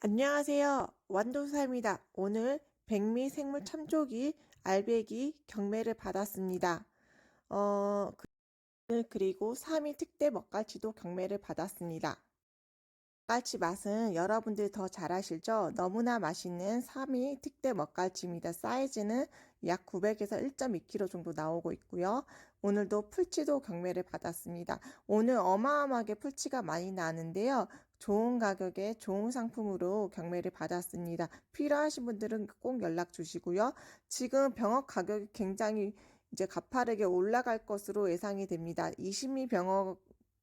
안녕하세요. 완도사입니다. 오늘 백미 생물 참조기 알배기 경매를 받았습니다. 어, 그- 그리고 3위 특대 먹갈치도 경매를 받았습니다. 먹갈치 맛은 여러분들 더 잘 아실죠? 너무나 맛있는 3위 특대 먹갈치입니다. 사이즈는 약 900에서 1.2kg 정도 나오고 있고요. 오늘도 풀치도 경매를 받았습니다. 오늘 어마어마하게 풀치가 많이 나는데요. 좋은 가격에 좋은 상품으로 경매를 받았습니다. 필요하신 분들은 꼭 연락 주시고요. 지금 병어 가격이 굉장히 이제 가파르게 올라갈 것으로 예상이 됩니다. 20미 병어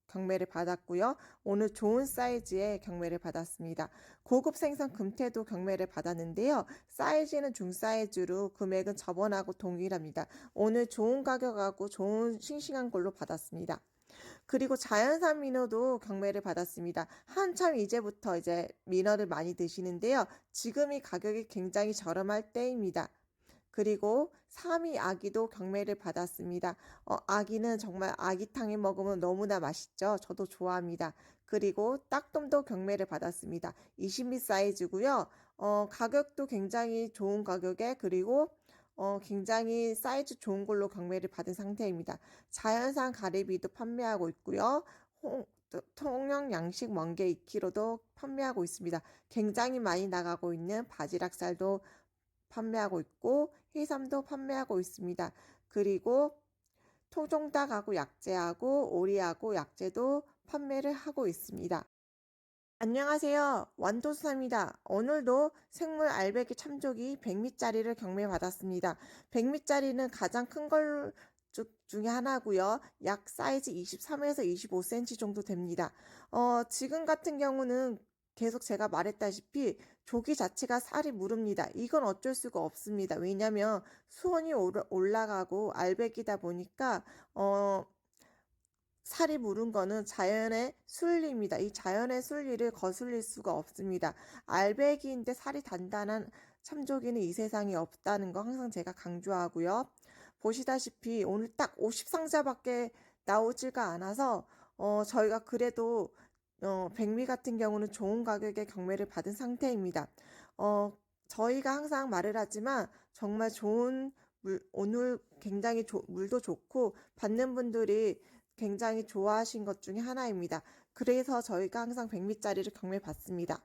경매를 받았고요. 오늘 좋은 사이즈의 경매를 받았습니다. 고급 생선 금태도 경매를 받았는데요. 사이즈는 중사이즈로 금액은 저번하고 동일합니다. 오늘 좋은 가격하고 좋은 싱싱한 걸로 받았습니다. 그리고 자연산 민어도 경매를 받았습니다. 한참 이제부터 이제 민어를 많이 드시는데요. 지금이 가격이 굉장히 저렴할 때입니다. 그리고 3위 아기도 경매를 받았습니다. 어, 아기는 정말 아기탕에 먹으면 너무나 맛있죠. 저도 좋아합니다. 그리고 딱돔도 경매를 받았습니다. 20미 사이즈고요. 어, 가격도 굉장히 좋은 가격에 그리고 어, 굉장히 사이즈 좋은 걸로 경매를 받은 상태입니다. 자연산 가리비도 판매하고 있고요. 홍, 통영 양식 멍게 2kg도 판매하고 있습니다. 굉장히 많이 나가고 있는 바지락살도 판매하고 있고 해삼도 판매하고 있습니다. 그리고 토종닭하고 약재하고 오리하고 약재도 판매를 하고 있습니다. 안녕하세요. 완도수사입니다. 오늘도 생물 알배기 참조기 100미짜리를 경매받았습니다. 100미짜리는 가장 큰 걸 중에 하나고요. 약 사이즈 23에서 25cm 정도 됩니다. 어, 지금 같은 경우는 계속 제가 말했다시피 조기 자체가 살이 무릅니다. 이건 어쩔 수가 없습니다. 왜냐면 수온이 올라가고 알배기다 보니까 어 살이 무른 거는 자연의 순리입니다. 이 자연의 순리를 거슬릴 수가 없습니다. 알배기인데 살이 단단한 참조기는 이 세상에 없다는 거 항상 제가 강조하고요. 보시다시피 오늘 딱 50상자밖에 나오지가 않아서 어 저희가 그래도 어, 백미 같은 경우는 좋은 가격에 경매를 받은 상태입니다. 어, 저희가 항상 말을 하지만 정말 좋은 물, 오늘 굉장히 조, 물도 좋고 받는 분들이 굉장히 좋아하신 것 중에 하나입니다. 그래서 저희가 항상 백미짜리를 경매 받습니다.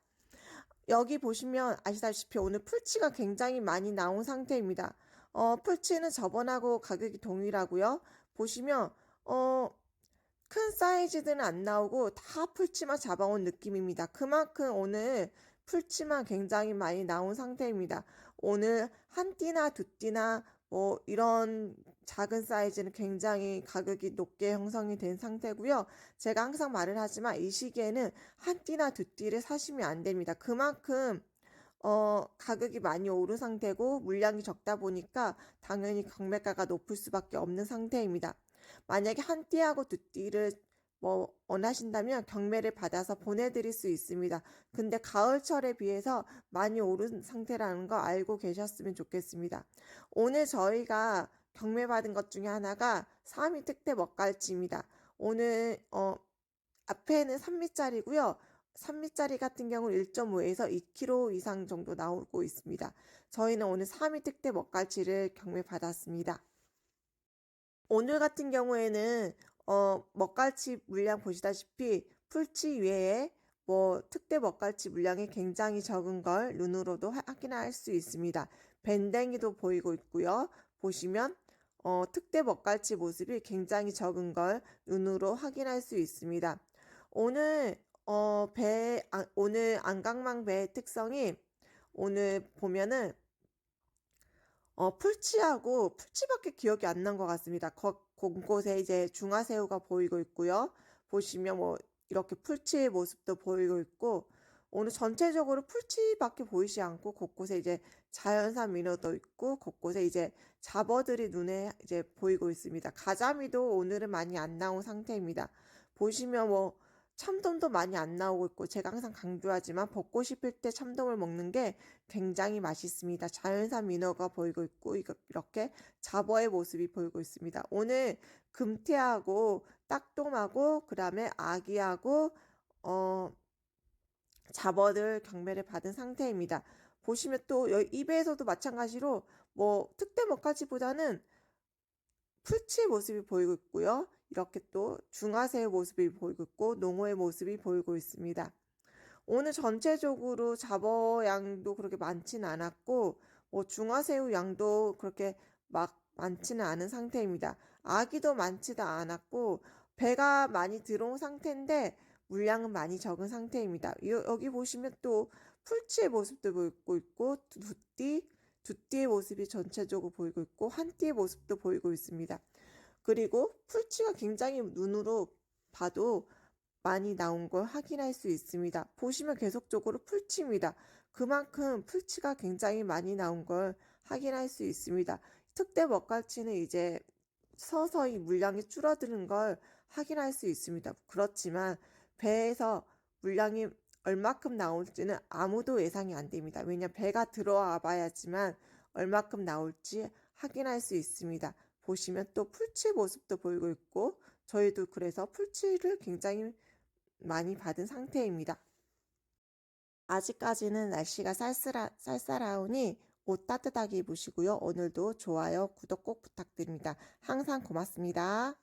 여기 보시면 아시다시피 오늘 풀치가 굉장히 많이 나온 상태입니다. 어, 풀치는 저번하고 가격이 동일하고요. 보시면 어, 큰 사이즈들은 안 나오고 다 풀치만 잡아온 느낌입니다. 그만큼 오늘 풀치만 굉장히 많이 나온 상태입니다. 오늘 한 띠나 두 띠나 뭐 이런 작은 사이즈는 굉장히 가격이 높게 형성이 된 상태고요. 제가 항상 말을 하지만 이 시기에는 한 띠나 두 띠를 사시면 안 됩니다. 그만큼 어, 가격이 많이 오른 상태고 물량이 적다 보니까 당연히 경매가가 높을 수밖에 없는 상태입니다. 만약에 한 띠하고 두 띠를 뭐 원하신다면 경매를 받아서 보내드릴 수 있습니다. 근데 가을철에 비해서 많이 오른 상태라는 거 알고 계셨으면 좋겠습니다. 오늘 저희가 경매 받은 것 중에 하나가 3위 특대 먹갈치입니다. 오늘 어 앞에는 3미짜리고요. 3미짜리 같은 경우는 1.5에서 2kg 이상 정도 나오고 있습니다. 저희는 오늘 3위 특대 먹갈치를 경매 받았습니다. 오늘 같은 경우에는 어, 먹갈치 물량 보시다시피 풀치 외에 뭐 특대 먹갈치 물량이 굉장히 적은 걸 눈으로도 확인할 수 있습니다. 밴댕이도 보이고 있고요. 보시면 어, 특대 먹갈치 모습이 굉장히 적은 걸 눈으로 확인할 수 있습니다. 오늘 어, 배 아, 오늘 안강망 배의 특성이 오늘 보면은 어, 풀치하고 풀치밖에 기억이 안 난 것 같습니다. 거, 곳곳에 이제 중화새우가 보이고 있고요. 보시면 뭐 이렇게 풀치의 모습도 보이고 있고 오늘 전체적으로 풀치밖에 보이지 않고 곳곳에 이제 자연산 민어도 있고 곳곳에 이제 잡어들이 눈에 이제 보이고 있습니다. 가자미도 오늘은 많이 안 나온 상태입니다. 보시면 뭐 참돔도 많이 안 나오고 있고 제가 항상 강조하지만 벚꽃이 필 때 참돔을 먹는 게 굉장히 맛있습니다. 자연산 민어가 보이고 있고 이렇게 잡어의 모습이 보이고 있습니다. 오늘 금태하고 딱돔하고 그 다음에 아기하고 어 잡어들 경매를 받은 상태입니다. 보시면 또 입에서도 마찬가지로 뭐 특대 먹가지보다는 풀치의 모습이 보이고 있고요. 이렇게 또 중화새의 모습이 보이고 있고 농어의 모습이 보이고 있습니다. 오늘 전체적으로 잡어 양도 그렇게 많지는 않았고 뭐 중화새우 양도 그렇게 막 많지는 않은 상태입니다. 아기도 많지도 않았고 배가 많이 들어온 상태인데 물량은 많이 적은 상태입니다. 여- 여기 보시면 또 풀치의 모습도 보이고 있고 두띠, 두띠의 모습이 전체적으로 보이고 있고 한띠의 모습도 보이고 있습니다. 그리고 풀치가 굉장히 눈으로 봐도 많이 나온 걸 확인할 수 있습니다. 보시면 계속적으로 풀치입니다. 그만큼 풀치가 굉장히 많이 나온 걸 확인할 수 있습니다. 특대 먹갈치는 이제 서서히 물량이 줄어드는 걸 확인할 수 있습니다. 그렇지만 배에서 물량이 얼마큼 나올지는 아무도 예상이 안 됩니다. 왜냐 배가 들어와 봐야지만 얼마큼 나올지 확인할 수 있습니다. 보시면 또 풀치 모습도 보이고 있고 저희도 그래서 풀치를 굉장히 많이 받은 상태입니다. 아직까지는 날씨가 쌀쌀하, 쌀쌀하오니 옷 따뜻하게 입으시고요. 오늘도 좋아요, 구독 꼭 부탁드립니다. 항상 고맙습니다.